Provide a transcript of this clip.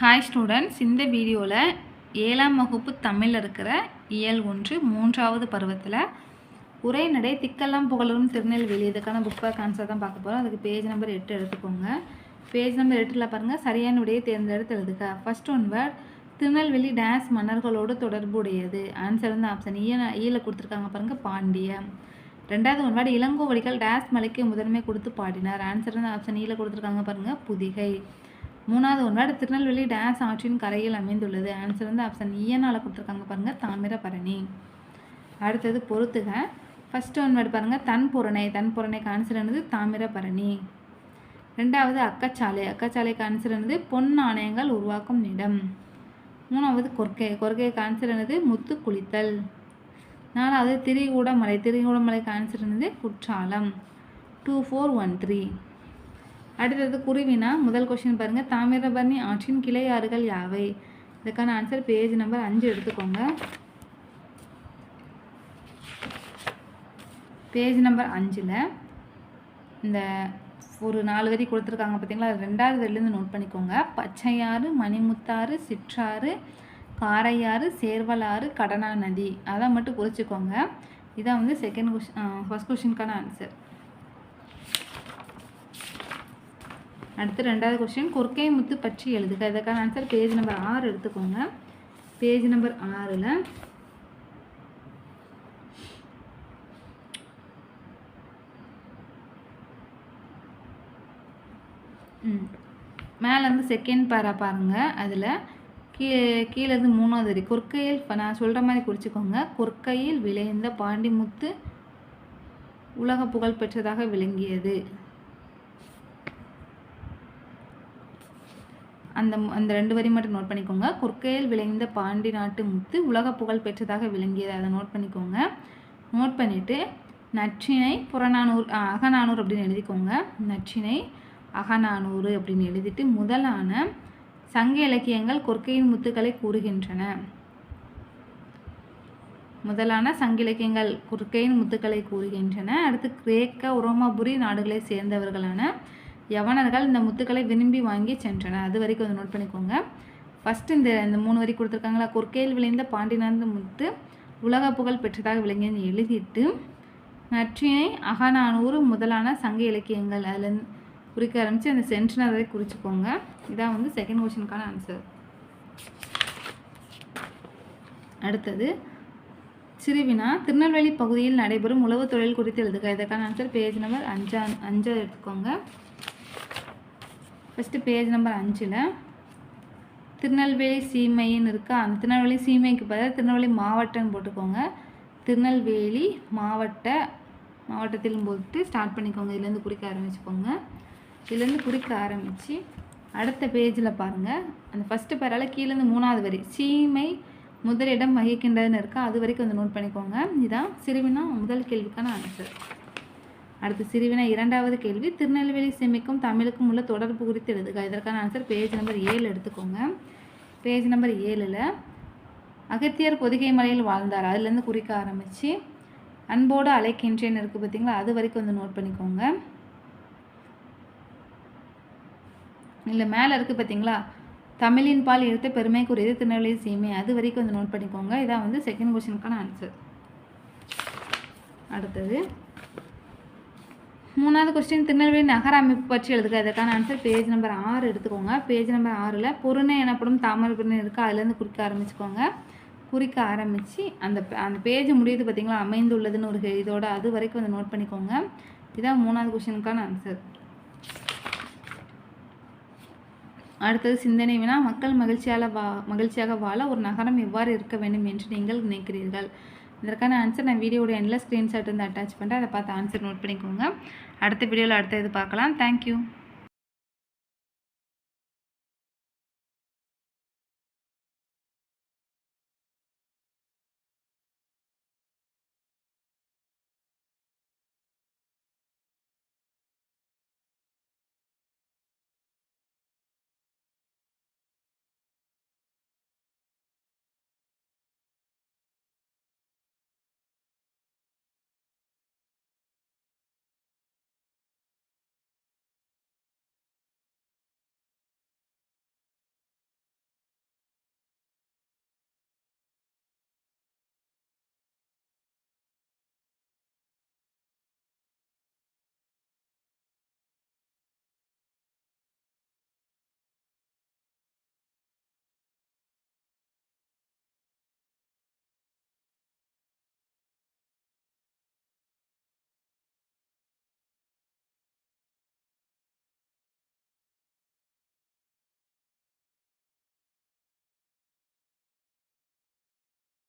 Hi students இந்த வீடியோவில் ஏழாம் வகுப்பு தமிழில் இருக்கிற இயல் ஒன்று மூன்றாவது பருவத்தில் உரைநடை திக்கெல்லாம் புகழரும் திருநெல்வேலி. இதுக்கான புக் பேக் ஆன்சர் தான் பார்க்க போகிறோம் அதுக்கு பேஜ் நம்பர் எட்டு எடுத்துக்கோங்க. பேஜ் நம்பர் எட்டில் பாருங்கள் சரியான உடையை தேர்ந்தெடுத்து எழுதுக. First one word Tirunelveli days மன்னர்களோடு தொடர்புடையது. ஆன்சர் வந்து ஆப்ஷன் e ஈய e ஈயில் கொடுத்துருக்காங்க பாருங்கள் பாண்டிய ரெண்டாவது ஒன் வேர்டு இளங்கோவடிகள் டேஸ் மலைக்கு முதன்மை கொடுத்து பாடினார். ஆன்சர் வந்து ஆப்ஷன் ஈயில் e கொடுத்துருக்காங்க பாருங்கள் புதிகை. மூணாவது ஒன்றாடு திருநெல்வேலி டேஸ் ஆற்றின் கரையில் அமைந்துள்ளது. ஆன்சர் வந்து ஆப்ஷன் ஈயனால் கொடுத்துருக்காங்க பாருங்கள் தாமிரபரணி. அடுத்தது பொறுத்துக. ஃபஸ்ட்டு ஒன் வேர்டு பாருங்கள் தன் புறணை தன் புறணைக்கு ஆன்சர் என்னது? தாமிரபரணி. ரெண்டாவது அக்கச்சாலை. அக்கச்சாலைக்கு ஆன்சர் என்னது? பொன் நாணயங்கள் உருவாக்கும் இடம் மூணாவது கொர்க்கை கொர்க்கைக்கு ஆன்சர் என்னது? முத்து குளித்தல். நாலாவது திரிகூடமலை திரிகூடமலைக்கு ஆன்சர் என்னது? Courtallam. Two four one three அடுத்தது குருவினா முதல் கொஷின் பாருங்கள் தாமிரபரணி ஆற்றின் கிளை ஆறுகள் யாவை? இதுக்கான ஆன்சர் பேஜ் நம்பர் அஞ்சு எடுத்துக்கோங்க. பேஜ் நம்பர் அஞ்சில் இந்த ஒரு நாலு வரி கொடுத்துருக்காங்க பார்த்தீங்களா அது ரெண்டாவது வரிலேருந்து நோட் பண்ணிக்கோங்க. பச்சையாறு மணிமுத்தாறு சிற்றாறு காரையாறு சேர்வலாறு கடனா நதி அதை மட்டும் குறிச்சிக்கோங்க. இதான் வந்து செகண்ட் கொஷின் ஃபஸ்ட் கொஷினுக்கான ஆன்சர் அடுத்து ரெண்டாவது கொஸ்டின் கொர்க்கை முத்து பற்றி எழுதுக. இதற்கான ஆன்சர் பேஜ் நம்பர் ஆறு எடுத்துக்கோங்க. பேஜ் நம்பர் ஆறில் மேலேருந்து செகண்ட் பேரா பாருங்கள் அதில் கீழே கீழே இருந்து மூணாவது வரி. கொற்கையில் இப்போ நான் சொல்கிற மாதிரி குறிச்சிக்கோங்க. கொற்கையில் விளைந்த பாண்டிமுத்து உலக புகழ் பெற்றதாக விளங்கியது. அந்த அந்த ரெண்டு வரி மட்டும் நோட் பண்ணிக்கோங்க. கொற்கையில் விளைந்த பாண்டி நாட்டு முத்து உலக புகழ் பெற்றதாக விளங்கியது. அதை நோட் பண்ணிக்கோங்க. நோட் பண்ணிவிட்டு நச்சினை புறநானூறு அகநானூறு அப்படின்னு எழுதிக்கோங்க. நச்சினை அகநானூறு அப்படின்னு எழுதிட்டு முதலான சங்க இலக்கியங்கள் கொற்கையின் முத்துக்களை கூறுகின்றன. முதலான சங்க இலக்கியங்கள் குறுக்கையின் முத்துக்களை கூறுகின்றன. அடுத்து கிரேக்க உரோமாபுரி நாடுகளை சேர்ந்தவர்களான யவனர்கள் இந்த முத்துக்களை விரும்பி வாங்கி சென்றனர். அது வரைக்கும் அதை நோட் பண்ணிக்கோங்க. ஃபஸ்ட்டு இந்த இந்த மூணு வரி கொடுத்துருக்காங்களா? கொற்கையில் விளைந்த பாண்டினார்ந்த முத்து உலக புகழ் பெற்றதாக விளங்கியது. எழுதிட்டு நற்றினை அகநானூறு முதலான சங்க இலக்கியங்கள். அதில் குறிக்க ஆரம்பித்து அந்த சென்டனரை குறிச்சிக்கோங்க. இதான் வந்து செகண்ட் கொஷனுக்கான ஆன்சர் அடுத்தது சிறுவினா திருநெல்வேலி பகுதியில் நடைபெறும் உழவு தொழில் குறித்து எழுதுக. இதற்கான ஆன்சர் பேஜ் நம்பர் அஞ்சா அஞ்சா எடுத்துக்கோங்க. ஃபஸ்ட்டு பேஜ் நம்பர் அஞ்சில் திருநெல்வேலி சீமைன்னு இருக்கா? அந்த திருநெல்வேலி சீமைக்கு பதிலாக திருநெல்வேலி மாவட்டம்னு போட்டுக்கோங்க. திருநெல்வேலி மாவட்ட மாவட்டத்தில் போட்டு ஸ்டார்ட் பண்ணிக்கோங்க. இதுலேருந்து குறிக்க ஆரம்பிச்சுக்கோங்க. இதுலேருந்து குறிக்க ஆரம்பித்து அடுத்த பேஜில் பாருங்கள் அந்த ஃபஸ்ட்டு பேரால் கீழேருந்து மூணாவது வரி சீமை முதலிடம் வகிக்கின்றதுன்னு இருக்கா? அது வரைக்கும் வந்து நோட் பண்ணிக்கோங்க. இதுதான் சிறுவினா முதல் கேள்விக்கான ஆன்சர் அடுத்து சிறுவினா இரண்டாவது கேள்வி. திருநெல்வேலி சிமிக்கும் தமிழுக்கும் உள்ள தொடர்பு குறித்து எழுதுக. இதற்கான ஆன்சர் பேஜ் நம்பர் ஏழு எடுத்துக்கோங்க. பேஜ் நம்பர் ஏழில் அகத்தியர் பொதிகை மலையில் வாழ்ந்தார். அதுலேருந்து குறிக்க ஆரம்பித்து அன்போடு அழைக்கின்றேன்னு இருக்குது பார்த்தீங்களா அது வரைக்கும் வந்து நோட் பண்ணிக்கோங்க. இல்லை மேலே இருக்குது பார்த்தீங்களா தமிழின் பால் எடுத்த பெருமைக்குரியது திருநெல்வேலி சீமை. அது வரைக்கும் வந்து நோட் பண்ணிக்கோங்க. இதான் வந்து செகண்ட் கொஸ்டினுக்கான ஆன்சர் அடுத்தது மூணாவது கொஸ்டின் திருநெல்வேலி நகர அமைப்பு பற்றி எழுதுக. இதற்கான ஆன்சர் பேஜ் நம்பர் ஆறு எடுத்துக்கோங்க. பேஜ் நம்பர் ஆறில் பொருணை எனப்படும் தாமரப்பொருணை இருக்குது அதுலேருந்து குறிக்க ஆரம்பிச்சுக்கோங்க. குறிக்க ஆரம்பித்து அந்த அந்த பேஜ் முடியுது பார்த்தீங்களா அமைந்துள்ளதுன்னு ஒரு இதோட அது வரைக்கும் வந்து நோட் பண்ணிக்கோங்க. இதான் மூணாவது கொஸ்டினுக்கான ஆன்சர் அடுத்தது சிந்தனை வினா. மக்கள் மகிழ்ச்சியால் வா மகிழ்ச்சியாக வாழ ஒரு நகரம் எவ்வாறு இருக்க வேண்டும் என்று நீங்கள் நினைக்கிறீர்கள்? இதற்கான ஆன்சர் நான் வீடியோட எண்டில் ஸ்க்ரீன்ஷாட் வந்து அட்டாச் பண்ணுறேன் அதை பார்த்து ஆன்சர் நோட் பண்ணிக்கோங்க. அடுத்த வீடியோவில் அடுத்த இது பார்க்கலாம். தேங்க்யூ